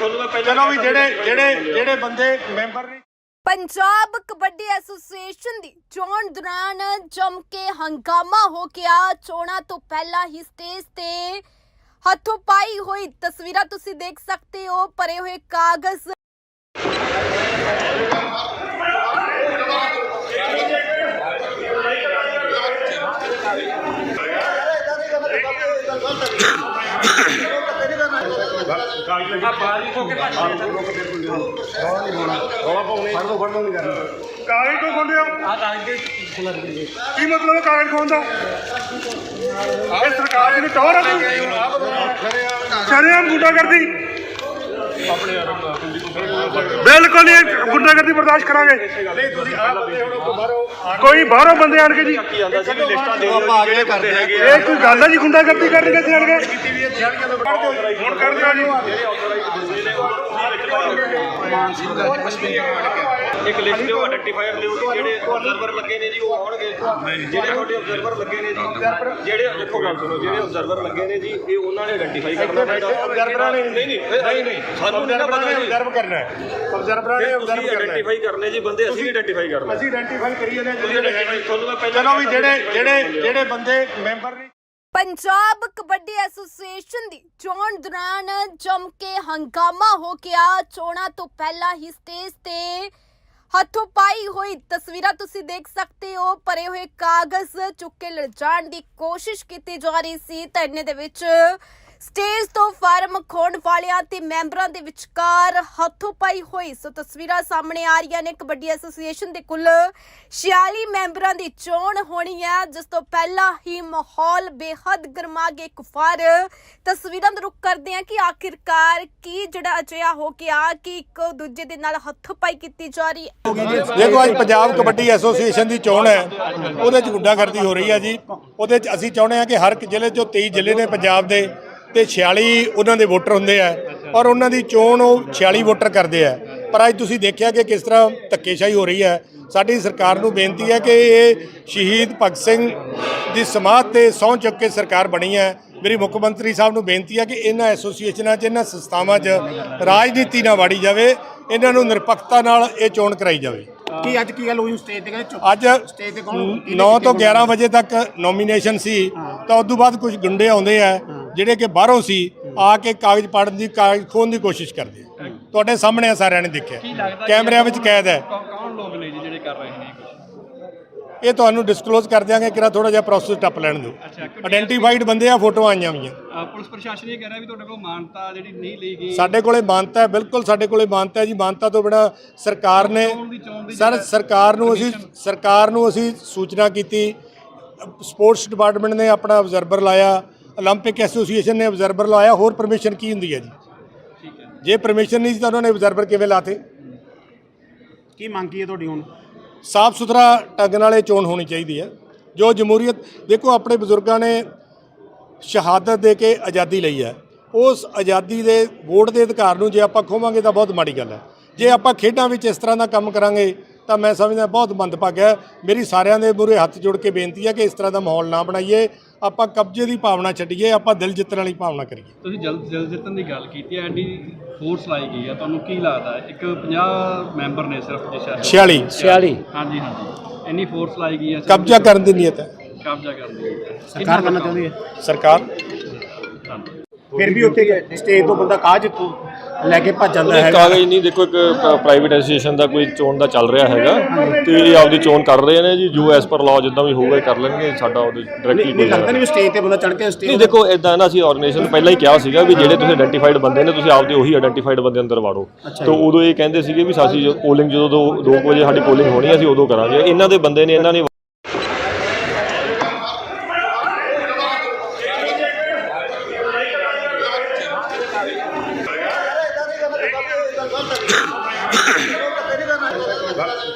ਤੁਹਾਨੂੰ ਮੈਂ ਪਹਿਲਾਂ ਚਲੋ ਵੀ ਜਿਹੜੇ ਜਿਹੜੇ ਜਿਹੜੇ ਬੰਦੇ ਮੈਂਬਰ ਨੇ ਪੰਜਾਬ ਕਬੱਡੀ ਐਸੋਸੀਏਸ਼ਨ ਦੀ ਚੋਣ ਦੌਰਾਨ ਜੰਮ ਕੇ ਹੰਗਾਮਾ ਹੋ ਗਿਆ। ਚੋਣਾਂ ਤੋਂ ਪਹਿਲਾਂ ਹੀ ਸਟੇਜ ਤੇ ਹੱਥੋਂ ਪਾਈ ਹੋਈ ਤਸਵੀਰਾਂ ਤੁਸੀਂ ਦੇਖ ਸਕਦੇ ਹੋ ਭਰੇ ਹੋਏ ਕਾਗਜ਼। ਕਾਗਜ਼ ਖੋਲਦੇ ਹੋ ਆ ਕਾਗਜ਼ ਕੀ ਮਤਲਬ ਹੈ ਕਾਗਜ਼ ਖੋਲਣ ਦਾ? ਇਹ ਸਰਕਾਰ ਦੀ ਟੌਰ ਹੈ ਸ਼ਰਿਆਮ ਗੁੰਡਾ ਕਰਦੀ ਬਿਲਕੁਲ ਨਹੀਂ ਗੁੰਡਾ ਕਰਦੀ ਬਰਦਾਸ਼ਤ ਕਰਾਂਗੇ। ਨਹੀਂ ਤੁਸੀਂ ਕੋਈ ਬਾਹਰੋਂ ਬੰਦੇ ਆਣ ਕੇ ਜੀ। ਕੀ ਆਂਦਾ ਸੀ ਵੀ ਲਿਸਟਾਂ ਦੇ ਦਿਓ ਜੀ, ਬੰਦੇ ਹੈਗੇ ਇਹ ਕੋਈ ਗੱਲ ਹੈ ਜੀ ਗੁੰਡਾ ਕਰਦੀ ਕਰਨ ਕਿੱਥੇ ਆਣ ਕੇ? ਹੁਣ ਕਰ ਦਿਓ ਜੀ। ਇੱਕ ਲਿਸਟ ਦਿਓ ਆਇਡੈਂਟੀਫਾਇਰ ਦਿਓ ਕਿ ਜਿਹੜੇ ਅਬਜ਼ਰਵਰ ਲੱਗੇ ਨੇ ਜੀ ਉਹ ਆਉਣਗੇ। ਜਿਹੜੇ ਤੁਹਾਡੇ ਅਬਜ਼ਰਵਰ ਲੱਗੇ ਨੇ ਜੀ ਜਿਹੜੇ ਦੇਖੋ ਗੱਲ ਸੁਣੋ ਜਿਹੜੇ ਅਬਜ਼ਰਵਰ ਲੱਗੇ ਨੇ ਜੀ ਇਹ ਉਹਨਾਂ ਨੇ ਆਇਡੈਂਟੀਫਾਈ ਕਰਨਾ ਹੈਗਾ। ਅਬਜ਼ਰਵਰਾਂ ਨੇ ਨਹੀਂ ਨਹੀਂ ਨਹੀਂ ਨਹੀਂ ਸਾਨੂੰ ਨਹੀਂ ਨਾ ਪਤਾ ਜੀ। ਅਬਜ਼ਰਵ ਕਰਨਾ ਹੈ। ਨੇ ਕਰਨਾ ਕਰਨੇ ਜੀ ਬੰਦੇ ਅਸੀਂ ਆਇਡੈਂਟੀਫਾਈ ਕਰਨਾ ਅਸੀਂ ਆਇਡੈਂਟੀਫਾਈ ਕਰੀ ਜਾਂਦੇ ਤੁਸੀਂ ਆਇਡੈਂਟੀਫਾਈ ਤੁਹਾਨੂੰ ਮੈਂ ਪਹਿਲਾਂ ਚਲੋ ਵੀ ਜਿਹੜੇ ਜਿਹੜੇ ਜਿਹੜੇ ਬੰਦੇ ਮੈਂਬਰ ਨੇ ਪੰਜਾਬ ਕਬੱਡੀ ਐਸੋਸੀਏਸ਼ਨ ਦੀ ਚੋਣ ਦੌਰਾਨ ਜੰਮ ਕੇ ਹੰਗਾਮਾ ਹੋ ਗਿਆ। ਚੋਣਾਂ ਤੋਂ ਪਹਿਲਾਂ ਹੀ ਸਟੇਜ ਤੇ ਹੱਥੋਂ ਪਾਈ ਹੋਈ ਤਸਵੀਰਾਂ ਤੁਸੀਂ ਦੇਖ ਸਕਦੇ ਹੋ। ਭਰੇ ਹੋਏ ਕਾਗਜ਼ ਚੁੱਕ ਕੇ ਲਿਜਾਣ ਦੀ ਕੋਸ਼ਿਸ਼ ਕੀਤੀ ਜਾ ਰਹੀ ਸੀ। ਧਰਨੇ ਦੇ ਵਿੱਚ ਸਟੇਜ ਤੋਂ ਫਾਰਮ ਖੋਣ ਵਾਲਿਆਂ ਤੇ ਮੈਂਬਰਾਂ ਦੇ ਵਿਚਕਾਰ ਹੱਥੋਂ ਪਾਈ ਹੋਈ ਸੋ ਤਸਵੀਰਾਂ ਸਾਹਮਣੇ ਆ ਰਹੀਆਂ ਨੇ ਕਬੱਡੀ ਐਸੋਸੀਏਸ਼ਨ ਦੇ ਕੁੱਲ 46 ਮੈਂਬਰਾਂ ਦੀ ਚੋਣ ਹੋਣੀ ਹੈ, ਜਿਸ ਤੋਂ ਪਹਿਲਾਂ ਹੀ ਮਾਹੌਲ ਬੇਹੱਦ ਗਰਮਾ ਗਿਆ ਇੱਕ ਵਾਰ ਤਸਵੀਰਾਂ ਦਾ ਰੁਖ ਕਰਦੇ ਹਾਂ ਕਿ ਆਖਿਰਕਾਰ ਕੀ ਜਿਹੜਾ ਅਜਿਹਾ ਹੋ ਗਿਆ ਕਿ ਇੱਕ ਦੂਜੇ ਦੇ ਨਾਲ ਹੱਥੋਂ ਪਾਈ ਕੀਤੀ ਜਾ ਰਹੀ ਹੈ। ਦੇਖੋ, ਅੱਜ ਪੰਜਾਬ ਕਬੱਡੀ ਐਸੋਸੀਏਸ਼ਨ ਦੀ ਚੋਣ ਹੈ। ਉਹਦੇ 'ਚ ਗੁੰਡਾਗਰਦੀ ਹੋ ਰਹੀ ਹੈ ਜੀ। ਉਹਦੇ 'ਚ ਅਸੀਂ ਚਾਹੁੰਦੇ ਹਾਂ ਕਿ ਹਰ ਇੱਕ ਜ਼ਿਲ੍ਹੇ 'ਚੋਂ 23 ਜ਼ਿਲ੍ਹੇ ਨੇ ਪੰਜਾਬ ਦੇ ਤੇ 46 ਉਹਨਾਂ ਦੇ ਵੋਟਰ ਹੁੰਦੇ ਆ ਔਰ ਉਹਨਾਂ ਦੀ ਚੋਣ ਉਹ 46 ਵੋਟਰ ਕਰਦੇ ਆ। ਪਰ ਅੱਜ ਤੁਸੀਂ ਦੇਖਿਆ ਕਿ ਕਿਸ ਤਰ੍ਹਾਂ ਧੱਕੇਸ਼ਾਹੀ ਹੋ ਰਹੀ ਹੈ। ਸਾਡੀ ਸਰਕਾਰ ਨੂੰ ਬੇਨਤੀ ਹੈ ਕਿ ਇਹ ਸ਼ਹੀਦ ਭਗਤ ਸਿੰਘ ਦੀ ਸਮਾਧ ਤੇ ਸਹੁੰ ਚੁੱਕ ਕੇ ਸਰਕਾਰ ਬਣੀ ਹੈ। ਮੇਰੀ ਮੁੱਖ ਮੰਤਰੀ ਸਾਹਿਬ ਨੂੰ ਬੇਨਤੀ ਹੈ ਕਿ ਇਹਨਾਂ ਐਸੋਸੀਏਸ਼ਨਾਂ 'ਚ ਇਹਨਾਂ ਸੰਸਥਾਵਾਂ 'ਚ ਰਾਜਨੀਤੀ ਨਾ ਵਾੜੀ ਜਾਵੇ। ਇਹਨਾਂ ਨੂੰ ਨਿਰਪੱਖਤਾ ਨਾਲ ਇਹ ਚੋਣ ਕਰਾਈ ਜਾਵੇ। ਕੀ ਅੱਜ ਕੀ ਗੱਲ ਹੋਈ? ਸਟੇਜ ਤੇ ਚੁੱਪ? ਅੱਜ ਸਟੇਜ ਤੇ ਕੌਣ? 9 ਤੋਂ 11 ਵਜੇ ਤੱਕ ਨੋਮੀਨੇਸ਼ਨ ਸੀ। ਤਾਂ ਉਸ ਤੋਂ ਬਾਅਦ ਕੁਝ ਗੁੰਡੇ ਆਉਂਦੇ ਆ। ਜਿਹੜੇ ਕਿ ਬਾਹਰੋਂ ਸੀ ਆ ਕੇ ਕਾਗਜ਼ ਪਾੜਨ ਦੀ ਕਾਗਜ਼ ਖੋਹਣ ਦੀ ਕੋਸ਼ਿਸ਼ ਕਰਦੇ ਆ। ਤੁਹਾਡੇ ਸਾਹਮਣੇ ਆ ਸਾਰਿਆਂ ਨੇ ਦੇਖਿਆ। ਕੈਮਰਿਆਂ ਵਿੱਚ ਕੈਦ ਹੈ। ਕੌਣ ਲੋਕ ਨੇ ਜੀ ਜਿਹੜੇ ਕਰ ਰਹੇ ਨੇ ਕੁਝ ਇਹ ਤੁਹਾਨੂੰ ਡਿਸਕਲੋਜ਼ ਕਰ ਦਿਆਂਗੇ ਕਿਰਾ ਥੋੜਾ ਜਿਹਾ ਪ੍ਰੋਸੈਸ ਟੱਪ ਲੈਣ ਦਿਓ। ਆਇਡੈਂਟੀਫਾਈਡ ਬੰਦੇ ਆ ਫੋਟੋਆਂ ਆਈਆਂ ਹੋਈਆਂ। ਪੁਲਿਸ ਪ੍ਰਸ਼ਾਸਨ ਇਹ ਕਹਿ ਰਿਹਾ ਵੀ ਤੁਹਾਡੇ ਕੋਲ ਮਾਨਤਾ ਜਿਹੜੀ ਨਹੀਂ ਲਈ ਗਈ। ਸਾਡੇ ਕੋਲੇ ਮਾਨਤਾ ਹੈ ਬਿਲਕੁਲ ਸਾਡੇ ਕੋਲੇ ਮਾਨਤਾ ਹੈ ਜੀ। ਮਾਨਤਾ ਤੋਂ ਬਿਨਾ ਸਰਕਾਰ ਨੇ ਸਰ ਸਰਕਾਰ ਨੂੰ ਅਸੀਂ ਸਰਕਾਰ ਨੂੰ ਅਸੀਂ ਸੂਚਨਾ ਕੀਤੀ। ਸਪੋਰਟਸ ਡਿਪਾਰਟਮੈਂਟ ਨੇ ਆਪਣਾ ਆਬਜ਼ਰਵਰ ਲਾਇਆ। 올림픽 ਐਸੋਸੀਏਸ਼ਨ ਨੇ ਆਬਜ਼ਰਵਰ ਲਾਇਆ ਹੋਰ ਪਰਮਿਸ਼ਨ ਕੀ ਹੁੰਦੀ ਹੈ ਜੀ ਜੇ ਪਰਮਿਸ਼ਨ ਨਹੀਂ ਸੀ ਤਾਂ ਉਹਨਾਂ ਨੇ ਆਬਜ਼ਰਵਰ ਕਿਵੇਂ ਲਾਤੇ ਕੀ ਮੰਗ ਕੀ ਹੈ ਤੁਹਾਡੀ ਹੁਣ ਸਾਫ ਸੁਥਰਾ ਢੰਗ ਨਾਲ ਇਹ ਚੋਣ ਹੋਣੀ ਚਾਹੀਦੀ ਹੈ ਜੋ ਜਮਹੂਰੀਅਤ ਦੇਖੋ ਆਪਣੇ ਬਜ਼ੁਰਗਾਂ ਨੇ ਸ਼ਹਾਦਤ ਦੇ ਕੇ ਆਜ਼ਾਦੀ ਲਈ ਹੈ ਉਸ ਆਜ਼ਾਦੀ ਦੇ ਵੋਟ ਦੇ ਅਧਿਕਾਰ ਨੂੰ ਜੇ ਆਪਾਂ ਖੋਵਾਂਗੇ ਤਾਂ ਬਹੁਤ ਮਾੜੀ ਗੱਲ ਹੈ ਜੇ ਆਪਾਂ ਖੇਡਾਂ ਵਿੱਚ ਇਸ ਤਰ੍ਹਾਂ ਦਾ ਕੰਮ ਕਰਾਂਗੇ ਤਾਂ ਮੈਂ ਸਮਝਦਾ ਬਹੁਤ ਮੰਦਭਾਗਾ ਹੈ। ਮੇਰੀ ਸਾਰਿਆਂ ਦੇ ਮੂਹਰੇ ਹੱਥ ਜੋੜ ਕੇ ਬੇਨਤੀ ਹੈ ਕਿ ਇਸ ਤਰ੍ਹਾਂ ਦਾ ਮਾਹੌਲ ਨਾ ਬਣਾਈਏ। ਆਪਾਂ ਕਬਜ਼ੇ ਦੀ ਭਾਵਨਾ ਛੱਡੀਏ ਆਪਾਂ ਦਿਲ ਜਿੱਤਣ ਵਾਲੀ ਭਾਵਨਾ ਕਰੀਏ। ਤੁਸੀਂ ਜਲਦ ਜਲਦ ਜਿੱਤਣ ਦੀ ਗੱਲ ਕੀਤੀ ਹੈ ਐਡੀ ਫੋਰਸ ਲਾਈ ਗਈ ਹੈ। ਤੁਹਾਨੂੰ ਕੀ ਲੱਗਦਾ ਹੈ? ਇੱਕ 50 ਮੈਂਬਰ ਨੇ ਸਿਰਫ ਜਿਸ ਸ਼ਹਿਰ 46 46 ਹਾਂਜੀ ਹਾਂਜੀ। ਇੰਨੀ ਫੋਰਸ ਲਾਈ ਗਈ ਹੈ। ਕਬਜ਼ਾ ਕਰਨ ਦੀ ਨੀਅਤ ਹੈ। ਕਬਜ਼ਾ ਕਰਨ ਦੀ ਸਰਕਾਰ ਕਰਨਾ ਚਾਹੁੰਦੀ ਹੈ? ਸਰਕਾਰ। ਫਿਰ ਵੀ ਉੱਥੇ ਸਟੇਜ ਤੋਂ ਬੰਦਾ ਕਾਜ ਲੈ ਕੇ ਭੱਜ ਜਾਂਦਾ ਨਹੀਂ ਹੈ ਕਾਗਜ਼ ਨਹੀਂ ਦੇਖੋ ਇੱਕ ਪ੍ਰਾਈਵੇਟ ਐਸੋਸੀਏਸ਼ਨ ਦਾ ਕੋਈ ਚੋਣ ਦਾ ਚੱਲ ਰਿਹਾ ਹੈਗਾ। ਤੇ ਇਹ ਆਪਦੀ ਚੋਣ ਕਰ ਰਹੇ ਨੇ ਜੀ ਜੋ ਐਸ ਪਰ ਲਾਅ ਜਿੱਦਾਂ ਵੀ ਹੋਊਗਾ ਇਹ ਕਰ ਲੈਣਗੇ ਸਾਡਾ ਉਹਦੇ ਡਾਇਰੈਕਟਲੀ ਨਹੀਂ ਕੋਈ ਲੱਗਦਾ ਨਹੀਂ ਸਟੇਜ ਤੇ ਬੰਦਾ ਚੜ ਕੇ ਨਹੀਂ ਸਟੇਜ ਦੇਖੋ ਇਦਾਂ ਨਾ ਅਸੀਂ ਆਰਗੇਨਾਈਜੇਸ਼ਨ ਪਹਿਲਾਂ ਹੀ ਕਿਹਾ ਸੀਗਾ ਵੀ ਜਿਹੜੇ ਤੁਸੀਂ ਆਇਡੈਂਟੀਫਾਈਡ ਬੰਦੇ ਨੇ ਤੁਸੀਂ ਆਪਦੇ ਉਹੀ ਆਇਡੈਂਟੀਫਾਈਡ ਬੰਦੇ ਅੰਦਰ ਵਾੜੋ। ਤੇ ਉਦੋਂ ਇਹ ਕਹਿੰਦੇ ਸੀਗੇ ਵੀ ਸਾਸੀ ਪੋਲਿੰਗ ਜਦੋਂ 2 ਵਜੇ ਸਾਡੀ ਪੋਲਿੰਗ ਹੋਣੀ ਹੈ ਅਸੀਂ ਉਦੋਂ ਕਰਾਂਗੇ। ਇਹਨਾਂ ਦੇ ਬੰਦੇ ਨੇ ਇਹਨਾਂ ਨੇ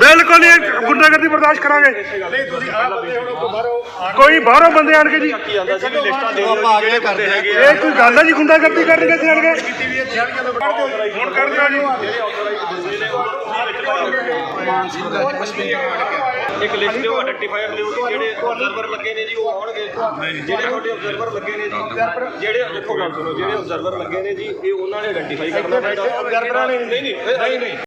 ਬਿਲਕੁਲ ਇਹ ਗੁੰਡਾਗਰਦੀ ਬਰਦਾਸ਼ਤ ਕਰਾਂਗੇ। ਕੋਈ ਬਾਹਰੋਂ ਬੰਦੇ ਆਣ ਕੇ ਜੀ ਜਾਂਦਾ ਸੀ ਵੀ ਲਿਸਟਾਂ ਦੇ ਦਿਓ ਜਿਹੜੇ ਬੰਦੇ ਹੈਗੇ ਆ। ਇਹ ਕੋਈ ਗੱਲ ਹੈ ਜੀ ਗੁੰਡਾਗਰਦੀ ਕਰਨਗੇ ਸੀ ਆਣ ਕੇ? ਹੁਣ ਕਰ ਦਿਓ ਜੀ। ਇੱਕ ਲਿਸਟ ਦਿਓ ਆਇਡੈਂਟੀਫਾਇਰ ਦਿਓ ਕਿ ਜਿਹੜੇ ਅਬਜ਼ਰਵਰ ਲੱਗੇ ਨੇ ਜੀ ਉਹ ਆਉਣਗੇ। ਜਿਹੜੇ ਤੁਹਾਡੇ ਅਬਜ਼ਰਵਰ ਲੱਗੇ ਨੇ ਜੀ ਜਿਹੜੇ ਦੇਖੋ ਗੱਲ ਸੁਣੋ ਜਿਹੜੇ ਅਬਜ਼ਰਵਰ ਲੱਗੇ ਨੇ ਜੀ ਇਹ ਉਹਨਾਂ ਨੇ ਆਇਡੈਂਟੀਫਾਈ ਕਰਨਾ ਪੈਂਦਾ। ਨਹੀਂ ਨਹੀਂ। ਨਹੀਂ ਨਹੀਂ।